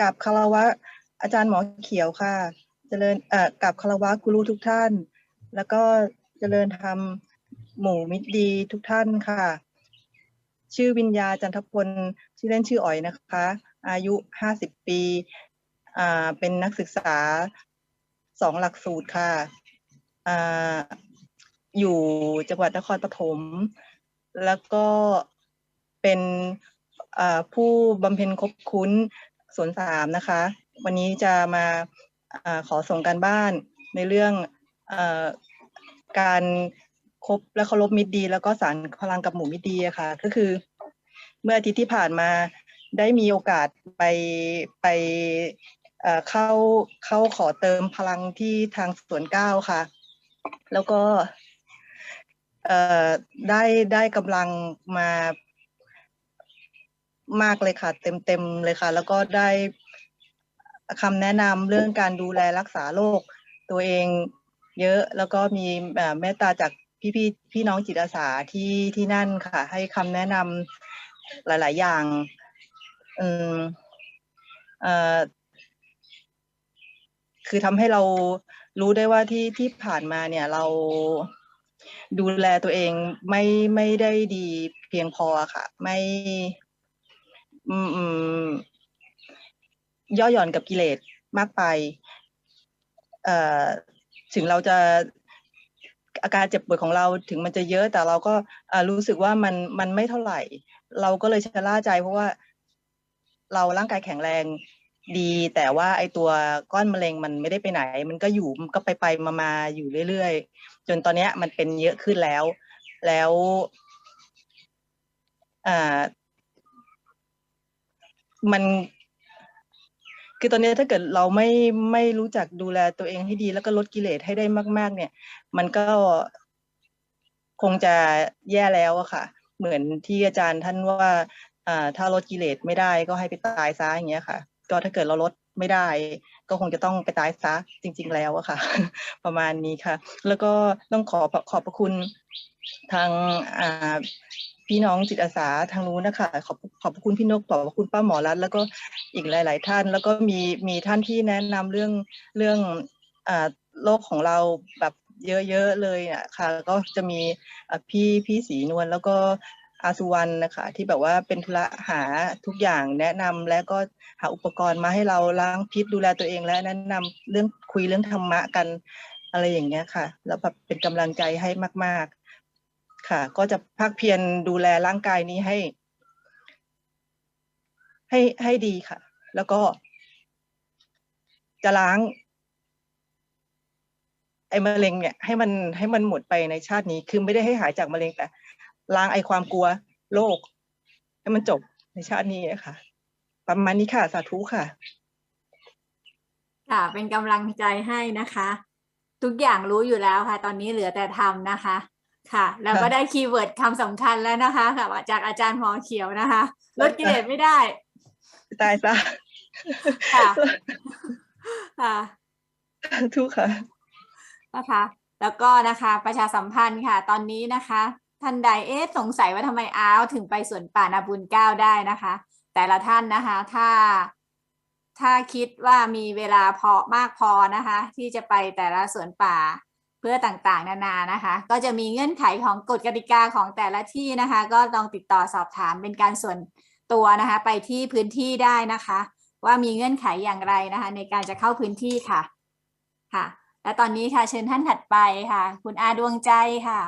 กับคารวะอาจารย์หมอเขียวค่ะ เจริญกับคารวะครูทุกท่าน แล้วก็เจริญธรรมหมู่มิตรดีทุกท่านค่ะ ชื่อวิญญาจันทพลชื่อเล่นชื่ออ๋อยนะคะ อายุห้าสิบปีอ่าเป็นนักศึกษาสองหลักสูตรค่ะอ่าอยู่จังหวัดนครปฐม แล้วก็เป็น ผู้บำเพ็ญคบคุ้นสวนสามนะคะ วันนี้จะมาอขอส่งการบ้านในเรื่องอการคบและเคารพมิตรดี แล้วก็สารพลังกับหมู่มิตรดีะค่ะ ก็คือ เมื่ออาทิตย์ที่ผ่านมาได้มีโอกาสไปไปเข้าเข้าขอเติมพลังที่ทางสวนเก้าค่ะ แล้วก็ได้ได้กำลังมา มากเลยค่ะ เต็มเต็มเลยค่ะ แล้วก็ได้คำแนะนำเรื่องการดูแลรักษาโรคตัวเองเยอะแล้วก็มีเมตตาจากพี่พี่พี่น้องจิตอาสาที่ที่นั่นค่ะ ให้คำแนะนำหลาย ๆ อย่างอืมเอ่อคือทำให้เรารู้ได้ว่าที่ที่ผ่านมาเนี่ยเราดูแลตัวเองไม่ไม่ได้ดีเพียงพอค่ะ ไม่ อืมอืมย่อหย่อนกับกิเลสมากไป เอ่อ ถึงเราจะอาการเจ็บปวยของเราถึงมันจะเยอะ แต่เราก็รู้สึกว่ามันมันไม่เท่าไหร่ เราก็เลยชะล่าใจเพราะว่า เราร่างกายแข็งแรงดี แต่ว่าไอตัวก้อนมะเร็งมันไม่ได้ไปไหน มันก็อยู่มันก็ไปไปมามาอยู่เรื่อยๆ จนตอนเนี้ยมันเป็นเยอะขึ้นแล้ว แล้ว มันคือตอนนี้ถ้าเกิดเราไม่ไม่รู้จักดูแลตัวเองให้ดี แล้วก็ลดกิเลสให้ได้มาก ๆ เนี่ย มันก็คงจะแย่แล้วอะค่ะ เหมือนที่อาจารย์ท่านว่าอ่าถ้าลดกิเลสไม่ได้ก็ให้ไปตายซะอย่างเงี้ยค่ะ ก็ถ้าเกิดเราลดไม่ได้ ก็คงจะต้องไปตายซะจริง ๆ แล้วอะค่ะ ประมาณนี้ค่ะ แล้วก็ต้องขอขอบพระคุณทางอ่า พี่น้องจิตอาสาทางนู้นนะคะขอบขอบคุณพี่นกขอบคุณป้าหมอรัตน์แล้วก็อีกหลาย ๆ ท่าน แล้วก็มีมีท่านที่แนะนำเรื่องเรื่องอ่าโรคของเราแบบเยอะ ๆ เลยอะค่ะ ก็จะมีพี่พี่ศรีนวลแล้วก็อาสุวรรณนะคะที่แบบว่าเป็นธุระหาทุกอย่างแนะนำและก็หาอุปกรณ์มาให้เราล้างพิษดูแลตัวเองและแนะนำเรื่องคุยเรื่องธรรมะกันอะไรอย่างเงี้ยค่ะ แล้วแบบเป็นกำลังใจให้มาก ๆ ค่ะ ก็จะภาคเพียรดูแลร่างกายนี้ให้ ให้ให้ดีค่ะ แล้วก็ จะล้าง ไอ้มะเร็งเนี่ย ให้มันให้มันหมดไปในชาตินี้ คือไม่ได้ให้หายจากมะเร็งแต่ ล้างไอ้ความกลัวโรคให้มันจบในชาตินี้ค่ะ ประมาณนี้ค่ะ สาธุค่ะ ค่ะ เป็นกำลังใจให้นะคะ ทุกอย่างรู้อยู่แล้วค่ะ ตอนนี้เหลือแต่ทำนะคะ ค่ะ แล้วก็ค่ะได้คีย์เวิร์ดคำสำคัญแล้วนะคะค่ะจากอาจารย์หมอเขียวนะคะ ลดกิเลสไม่ได้ ตายซะค่ะค่ะสาธุค่ะนะคะ แล้วก็นะคะประชาสัมพันธ์ค่ะ ตอนนี้นะคะ ท่านใดเอ๊ะสงสัยว่าทำไมอ้าวถึงไปสวนป่านาบุญเก้าได้นะคะ แต่ละท่านนะคะ ถ้าถ้าคิดว่ามีเวลาพอมากพอนะคะ ที่จะไปแต่ละสวนป่า เพื่อต่างๆ นานานะคะ ก็จะมีเงื่อนไขของกฎกติกาของแต่ละที่นะคะ ก็ลองติดต่อสอบถามเป็นการส่วนตัวนะคะ ไปที่พื้นที่ได้นะคะ ว่ามีเงื่อนไขอย่างไรนะคะ ในการจะเข้าพื้นที่ค่ะค่ะ และตอนนี้ค่ะเชิญท่านถัดไปค่ะ คุณอาดวงใจค่ะ